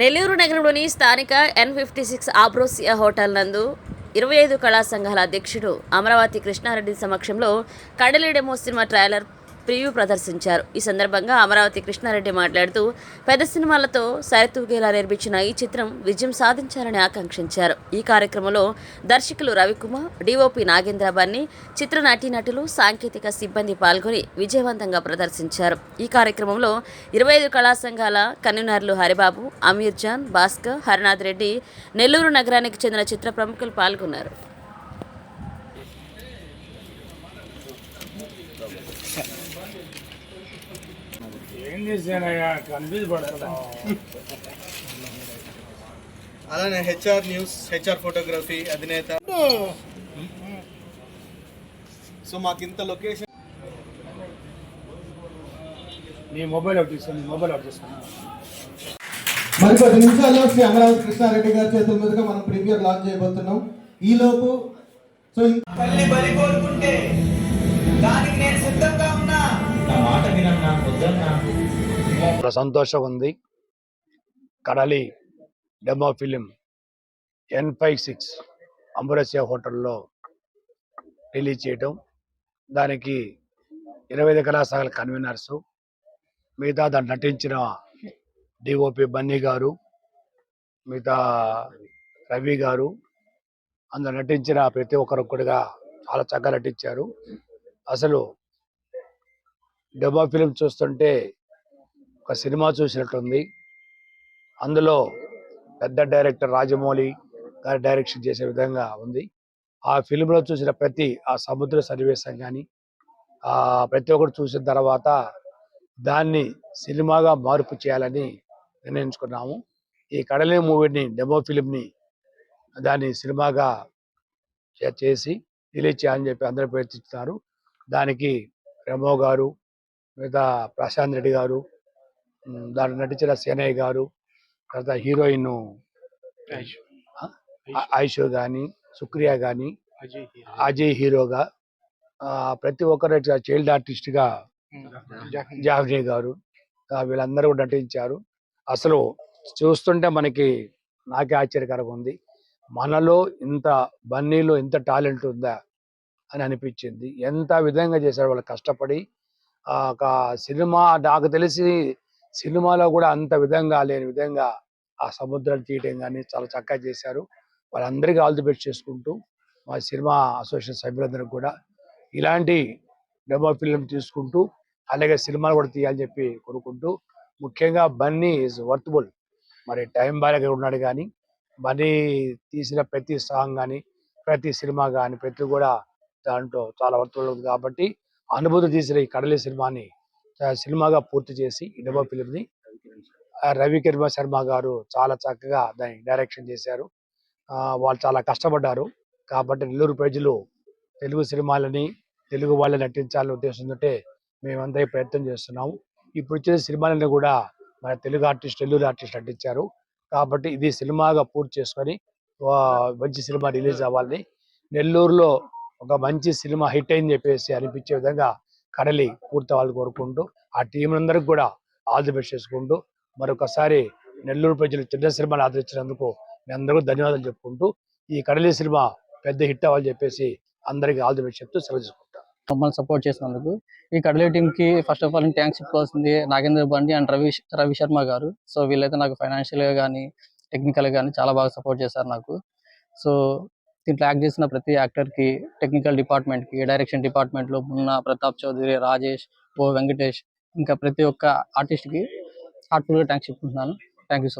నెల్లూరు నగరంలోని స్థానిక N fifty six Ambrosia hotel నందు ఇరవై ఐదు కళా సంఘాల అధ్యక్షుడు అమరావతి కృష్ణారెడ్డి సమక్షంలో కడలి డెమో సినిమా ట్రైలర్ ప్రివ్యూ ప్రదర్శించారు. ఈ సందర్భంగా అమరావతి కృష్ణారెడ్డి మాట్లాడుతూ పెద్ద సినిమాలతో సరితూగేలా నిర్మించిన ఈ చిత్రం విజయం సాధించాలని ఆకాంక్షించారు. ఈ కార్యక్రమంలో దర్శకులు రవికుమార్ డిఓపి నాగేంద్రబాన్ని చిత్ర నటీనటులు సాంకేతిక సిబ్బంది పాల్గొని విజయవంతంగా ప్రదర్శించారు. ఈ కార్యక్రమంలో ఇరవై ఐదు కళా సంఘాల కన్వీనర్లు హరిబాబు అమీర్ జాన్ భాస్కర్ హరినాథ్ రెడ్డి నెల్లూరు నగరానికి చెందిన చిత్ర ప్రముఖులు పాల్గొన్నారు. ఏం చేశానయ్యా? కన్ఫ్యూజ్ అలానే హెచ్ఆర్ న్యూస్ హెచ్ఆర్ ఫోటోగ్రఫీ అధినేత. సో మాకు ఇంత లొకేషన్ నీ మొబైల్ అవుట్ తీసుకో నీ మొబైల్ అవుట్ తీసుకో మరి కొద్ది నిమిషాల్లో శ్రీ అమరావతి కృష్ణారెడ్డి గారి చేతుల మీదుగా మనం ప్రీమియర్ లాంచ్ చేయబోతున్నాం. ఈ లోపు సో తల్లి బలి కోరుకుంటే దానికి నేను సిద్ధంగా ఉన్నా. మాట వినన్నా వద్దన్నా చాలా సంతోషం ఉంది. Kadali demo film N five six Ambrosia హోటల్లో రిలీజ్ చేయటం. దానికి ఇరవై ఐదు కళాశాల కన్వీనర్స్ మిగతా దాంట్లో నటించిన డిఓపి బన్నీ గారు మిగతా రవి గారు అందులో నటించిన ప్రతి ఒక్కరొక్కడిగా చాలా చక్కగా నటించారు. అసలు డెమో ఫిలిం చూస్తుంటే ఒక సినిమా చూసినట్టుంది. అందులో పెద్ద డైరెక్టర్ రాజమౌళి గారి డైరెక్షన్ చేసే విధంగా ఉంది. ఆ ఫిలింలో చూసిన ప్రతి ఆ సముద్ర సన్నివేశం కానీ ఆ ప్రతి ఒక్కరు చూసిన తర్వాత దాన్ని సినిమాగా మార్పు చేయాలని నిర్ణయించుకున్నాము. ఈ కడలి మూవీని డెమో ఫిలింని దాన్ని సినిమాగా చేసి రిలీజ్ చేయాలని చెప్పి అందరూ ప్రయత్నిస్తున్నారు. దానికి రెమో గారు మిగతా ప్రశాంత్ రెడ్డి గారు దాంట్లో నటించిన సేనయ్య గారు తర్వాత హీరోయిన్ ఐషు. కానీ సుక్రియా కానీ అజయ్ హీరోగా ప్రతి ఒక్కరు చైల్డ్ ఆర్టిస్ట్గా జాఫ్రీ గారు వీళ్ళందరూ కూడా నటించారు. అసలు చూస్తుంటే మనకి నాకే ఆశ్చర్యకరంగా ఉంది. మనలో ఇంత బన్నీలో ఇంత టాలెంట్ ఉందా? అని అనిపించింది. ఎంత విధంగా చేశారు వాళ్ళు కష్టపడి ఒక సినిమా నాకు తెలిసి సినిమాలో కూడా అంత విధంగా లేని విధంగా ఆ సముద్రాలు తీయటం కానీ చాలా చక్కగా చేశారు. వాళ్ళందరికీ ఆల్ ది బెస్ట్ చేసుకుంటూ మా సినిమా అసోసియేషన్ సభ్యులందరికీ కూడా ఇలాంటి డెమో ఫిల్మ్ తీసుకుంటూ అలాగే సినిమాలు కూడా తీయాలని చెప్పి కోరుకుంటూ ముఖ్యంగా బన్నీ ఈజ్ వర్త్బుల్. మరి టైం బాగా ఉన్నాడు కానీ బన్నీ తీసిన ప్రతి సాంగ్ కానీ ప్రతి సినిమా కానీ ప్రతి కూడా దాంట్లో చాలా వర్తబుల్ ఉంది కాబట్టి అనుభూతి తీసిన ఈ కడలి సినిమాని సినిమాగా పూర్తి చేసి డెమో ఫిలింని రవి కిరణ్ శర్మ గారు చాలా చక్కగా దాన్ని డైరెక్షన్ చేశారు. వాళ్ళు చాలా కష్టపడ్డారు. కాబట్టి నెల్లూరు ప్రజలు తెలుగు సినిమాలని తెలుగు వాళ్ళని నటించాలనే ఉద్దేశంతో మేమంతా ఈ ప్రయత్నం చేస్తున్నాము. ఇప్పుడు వచ్చే సినిమాలని కూడా మన తెలుగు ఆర్టిస్ట్ నెల్లూరు ఆర్టిస్ట్ నటించారు. కాబట్టి ఇది సినిమాగా పూర్తి చేసుకొని మంచి సినిమా రిలీజ్ అవ్వాలని నెల్లూరులో ఒక మంచి సినిమా హిట్ అయింది చెప్పేసి అనిపించే విధంగా కడలి పూర్తి వాళ్ళు కోరుకుంటూ ఆ టీంలందరికీ కూడా ఆల్ ది బెస్ట్ చేసుకుంటూ మరొకసారి నెల్లూరు ప్రజలు చిన్న సినిమాను ఆదరించినందుకు మీ అందరూ ధన్యవాదాలు చెప్పుకుంటూ ఈ కడలి సినిమా పెద్ద హిట్ అవ్వాలని చెప్పేసి అందరికీ ఆల్ ది బెస్ట్ చెప్తూ సెలవు చేసుకుంటాను మమ్మల్ని సపోర్ట్ చేసినందుకు ఈ కడలి టీంకి కి ఫస్ట్ ఆఫ్ ఆల్ థ్యాంక్స్ చెప్పుకోవాల్సింది నాగేంద్ర బండి అండ్ రవి రవి శర్మ గారు. సో వీళ్ళైతే నాకు ఫైనాన్షియల్గా కానీ టెక్నికల్గా కానీ చాలా బాగా సపోర్ట్ చేశారు నాకు. సో దీంట్లో యాక్ట్ చేసిన ప్రతి యాక్టర్కి టెక్నికల్ డిపార్ట్మెంట్కి డైరెక్షన్ డిపార్ట్మెంట్లో ఉన్న ప్రతాప్ చౌదరి రాజేష్ ఓ వెంకటేష్ ఇంకా ప్రతి ఒక్క ఆర్టిస్ట్కి హార్ట్ఫుల్గా థ్యాంక్స్ చెప్పుకుంటున్నాను. Thank you so